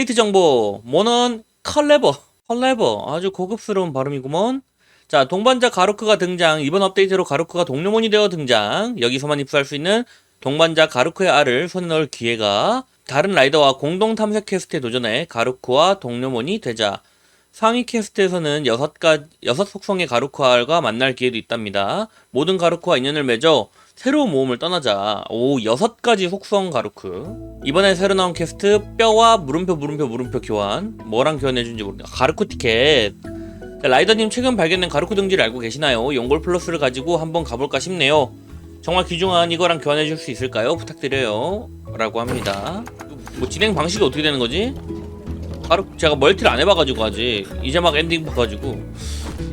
업데이트 정보. 모넌 컬레버. 컬레버. 아주 고급스러운 발음이구먼. 자 동반자 가루크가 등장. 이번 업데이트로 가루크가 동료몬이 되어 등장. 여기서만 입수할 수 있는 동반자 가루크의 알을 손에 넣을 기회가 다른 라이더와 공동 탐색 퀘스트에 도전해 가루크와 동료몬이 되자 상위 퀘스트에서는 여섯 가 여섯 속성의 가루크 알과 만날 기회도 있답니다. 모든 가루크와 인연을 맺어 새로운 모험을 떠나자. 오, 여섯 가지 속성 가루크. 이번에 새로 나온 퀘스트 뼈와 물음표 물음표 물음표 교환. 뭐랑 교환해준지 모르겠네. 가루크 티켓. 자, 라이더님 최근 발견된 가루크 등지를 알고 계시나요? 용골 플러스를 가지고 한번 가볼까 싶네요. 정말 귀중한 이거랑 교환해줄 수 있을까요? 부탁드려요. 라고 합니다. 뭐 진행 방식이 어떻게 되는 거지? 가루 제가 멀티를 안 해봐가지고 아직 이제 막 엔딩 봐가지고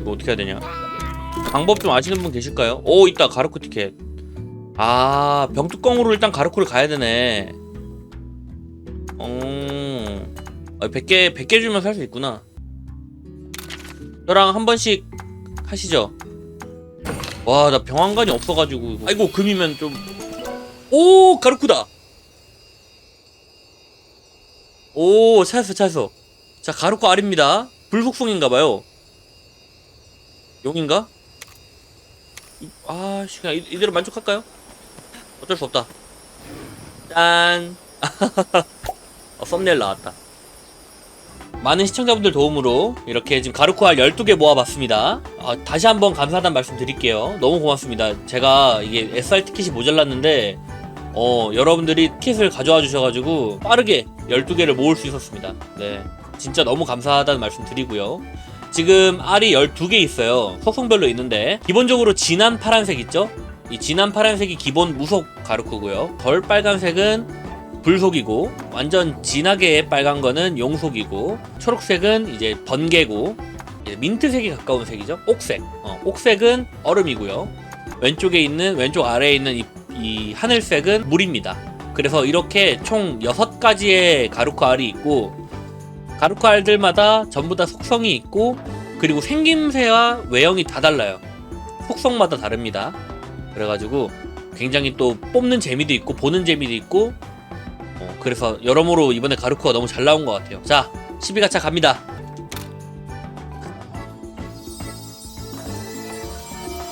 이거 어떻게 해야 되냐? 방법 좀 아시는 분 계실까요? 오 있다 가루크 티켓. 아 병뚜껑으로 일단 가루크를 가야 되네. 어, 100개 100개 주면 살 수 있구나. 저랑 한 번씩 하시죠. 와 나 병원관이 없어가지고 이거. 아이고 금이면 좀. 오 가루크다. 오 찾았어 찾았어. 자 가루크 알입니다. 불속성인가봐요. 용인가? 이- 아, 씨, 그냥 이- 이대로 만족할까요? 어쩔 수 없다. 짠! 어, 썸네일 나왔다. 많은 시청자분들 도움으로 이렇게 지금 가루코알 12개 모아봤습니다. 아, 다시 한번 감사하다는 말씀 드릴게요. 너무 고맙습니다. 제가 이게 SR 티켓이 모자랐는데, 어, 여러분들이 티켓을 가져와 주셔가지고 빠르게 12개를 모을 수 있었습니다. 네. 진짜 너무 감사하다는 말씀 드리고요. 지금 알이 12개 있어요. 속성별로 있는데 기본적으로 진한 파란색 있죠? 이 진한 파란색이 기본 무속 가루크고요. 덜 빨간색은 불속이고 완전 진하게 빨간 거는 용속이고 초록색은 이제 번개고 민트색이 가까운 색이죠. 옥색. 어, 옥색은 얼음이고요. 왼쪽에 있는 왼쪽 아래에 있는 이, 이 하늘색은 물입니다. 그래서 이렇게 총 6가지의 가루크 알이 있고 가루크 알들마다 전부 다 속성이 있고 그리고 생김새와 외형이 다 달라요. 속성마다 다릅니다. 그래가지고 굉장히 또 뽑는 재미도 있고 보는 재미도 있고 어, 그래서 여러모로 이번에 가루크가 너무 잘 나온 것 같아요. 자, 12가차 갑니다.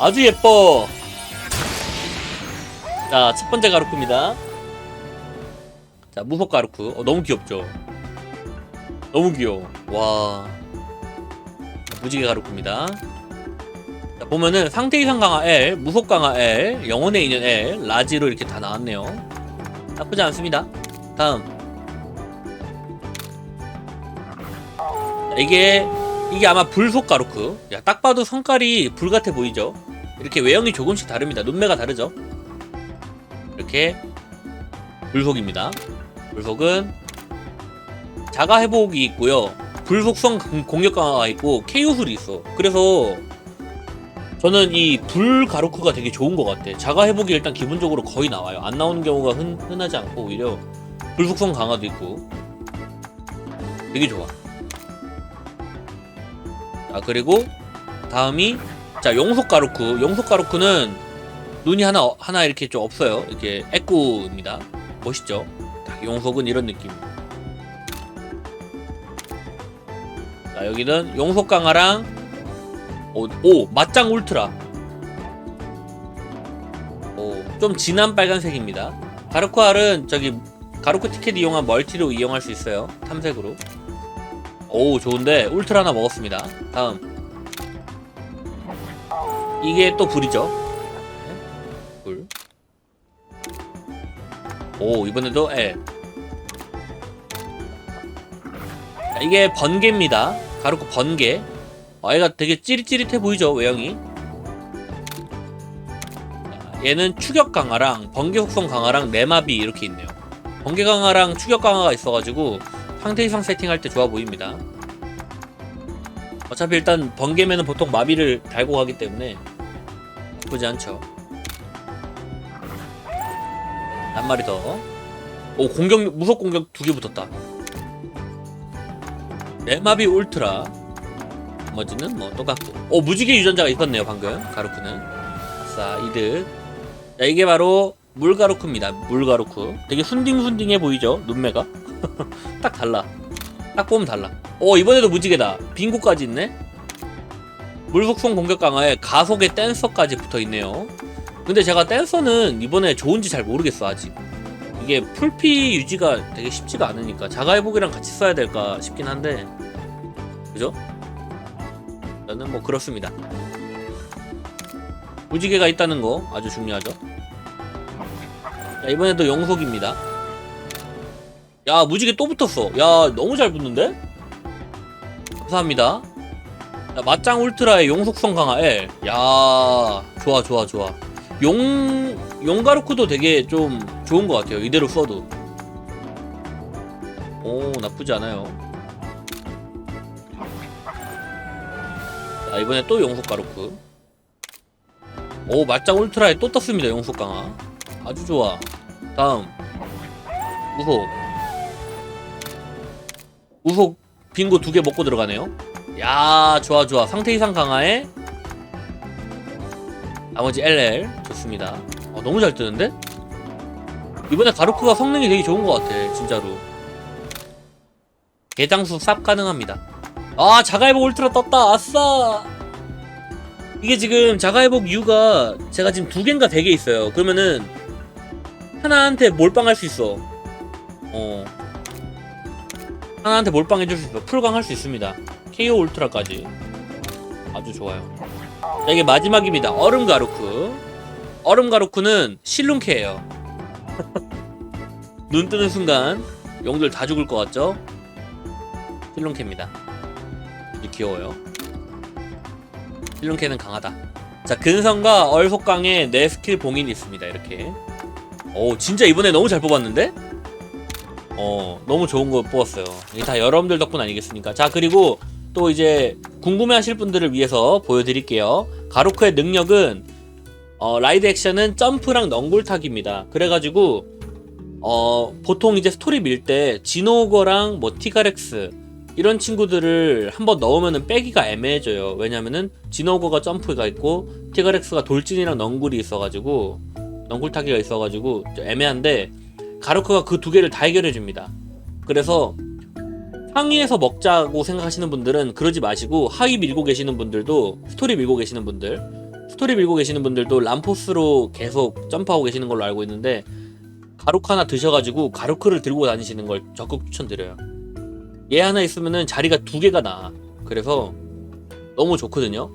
아주 예뻐. 자, 첫 번째 가루크입니다. 자, 무속 가루크. 어, 너무 귀엽죠? 너무 귀여워. 와. 무지개 가루크입니다. 자, 보면은 상태 이상 강화 L, 무속 강화 L, 영혼의 인연 L, 라지로 이렇게 다 나왔네요. 나쁘지 않습니다. 다음. 자, 이게 이게 아마 불속 가루크. 야, 딱 봐도 성깔이 불 같아 보이죠? 이렇게 외형이 조금씩 다릅니다. 눈매가 다르죠? 이렇게 불속입니다. 불속은 자가 회복이 있고요. 불속성 공- 공격 강화가 있고 KO술이 있어. 그래서 저는 이 불 가루크가 되게 좋은 것 같아. 자가 회복이 일단 기본적으로 거의 나와요. 안 나오는 경우가 흔, 흔하지 않고 오히려 불속성 강화도 있고 되게 좋아. 자 그리고 다음이 자 용속 가루크. 용속 가루크는 눈이 하나 하나 이렇게 좀 없어요. 이렇게 에꾸입니다. 멋있죠? 딱 용속은 이런 느낌. 자 여기는 용속 강화랑 오, 오 맞짱 울트라. 오좀 진한 빨간색입니다. 가루크알은 저기 가루크 티켓 이용한 멀티로 이용할 수 있어요. 탐색으로. 오 좋은데 울트라 하나 먹었습니다. 다음. 이게 또 불이죠 오 이번에도 L 자, 이게 번개입니다. 가루크 번개. 아, 얘가 되게 찌릿찌릿해 보이죠 외형이? 자, 얘는 추격 강화랑 번개 속성 강화랑 내마비 이렇게 있네요. 번개 강화랑 추격 강화가 있어가지고 상태 이상 세팅할 때 좋아 보입니다. 어차피 일단 번개면은 보통 마비를 달고 가기 때문에 나쁘지 않죠 한 마리 더 오 공격 무속 공격 두 개 붙었다. 내마비 울트라. 나머지는 뭐 똑같고. 오 무지개 유전자가 있었네요 방금. 가루크는. 아싸 이득. 자 이게 바로 물가루크입니다 물가루크 되게 순딩순딩해 보이죠 눈매가? 딱 달라. 딱 보면 달라. 어 이번에도 무지개다. 빙고까지 있네. 물속성 공격 강화에 가속의 댄서까지 붙어 있네요. 근데 제가 댄서는 이번에 좋은지 잘 모르겠어 아직. 이게 풀피 유지가 되게 쉽지가 않으니까 자가회복이랑 같이 써야 될까 싶긴 한데 그죠? 저는 뭐 그렇습니다. 무지개가 있다는 거 아주 중요하죠. 자, 이번에도 영속입니다. 야 무지개 또 붙었어. 야 너무 잘 붙는데? 감사합니다. 자, 맞짱 울트라의 용속성 강화 L. 야 좋아 좋아 좋아. 용 용가루크도 되게 좀 좋은 것 같아요. 이대로 써도. 오 나쁘지 않아요. 자 이번에 또 용속 가루크. 오 맞짱 울트라에 또 떴습니다. 용속 강화. 아주 좋아. 다음 우속. 우속 빙고 두 개 먹고 들어가네요. 야 좋아 좋아 상태 이상 강화에 나머지 LL 좋습니다. 어, 너무 잘 뜨는데? 이번에 가루크가 성능이 되게 좋은 것 같아 진짜로. 개장수 쌉 가능합니다. 아 자가회복 울트라 떴다 아싸. 이게 지금 자가회복 U가 제가 지금 두 개인가 되게 있어요. 그러면은 하나한테 몰빵할 수 있어. 어. 하나한테 몰빵해줄 수 있어. 풀강할 수 있습니다. KO 울트라까지. 아주 좋아요. 자, 이게 마지막입니다. 얼음 가루크. 얼음 가루크는 실눈캐예요. 눈 뜨는 순간 용들 다 죽을 것 같죠? 실눈캐입니다. 아주 귀여워요. 실눈캐는 강하다. 자, 근성과 얼속강에 내 스킬 봉인이 있습니다. 이렇게. 오, 진짜 이번에 너무 잘 뽑았는데? 어, 너무 좋은 거 뽑았어요. 이게 다 여러분들 덕분 아니겠습니까? 자, 그리고 또 이제 궁금해 하실 분들을 위해서 보여드릴게요. 가로크의 능력은, 어, 라이드 액션은 점프랑 넝굴타기입니다. 그래가지고, 어, 보통 이제 스토리 밀 때, 지노거랑 뭐 티가렉스, 이런 친구들을 한번 넣으면은 빼기가 애매해져요. 왜냐면은, 지노거가 점프가 있고, 티가렉스가 돌진이랑 넝굴이 있어가지고, 넝굴타기가 있어가지고, 좀 애매한데, 가루크가 그 두 개를 다 해결해 줍니다. 그래서 상위에서 먹자고 생각하시는 분들은 그러지 마시고 하위 밀고 계시는 분들도 스토리 밀고 계시는 분들 스토리 밀고 계시는 분들도 람포스로 계속 점프하고 계시는 걸로 알고 있는데 가루크 하나 드셔가지고 가루크를 들고 다니시는 걸 적극 추천드려요. 얘 하나 있으면은 자리가 두 개가 나. 그래서 너무 좋거든요.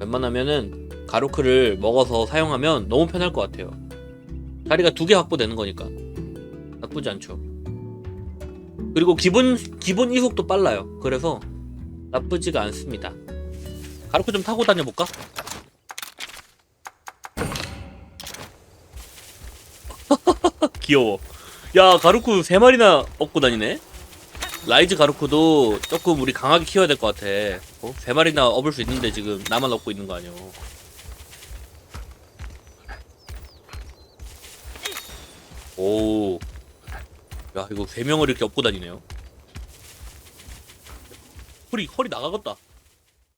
웬만하면은 가루크를 먹어서 사용하면 너무 편할 것 같아요. 자리가 두 개 확보되는 거니까 나쁘지 않죠. 그리고 기본 기본 이속도 빨라요. 그래서 나쁘지가 않습니다. 가루크 좀 타고 다녀볼까? 귀여워. 야 가루크 세 마리나 업고 다니네. 라이즈 가루크도 조금 우리 강하게 키워야 될 것 같아. 어? 세 마리나 업을 수 있는데 지금 나만 업고 있는 거 아니야? 오. 야, 이거 세 명을 이렇게 업고 다니네요. 허리, 허리 나가겠다.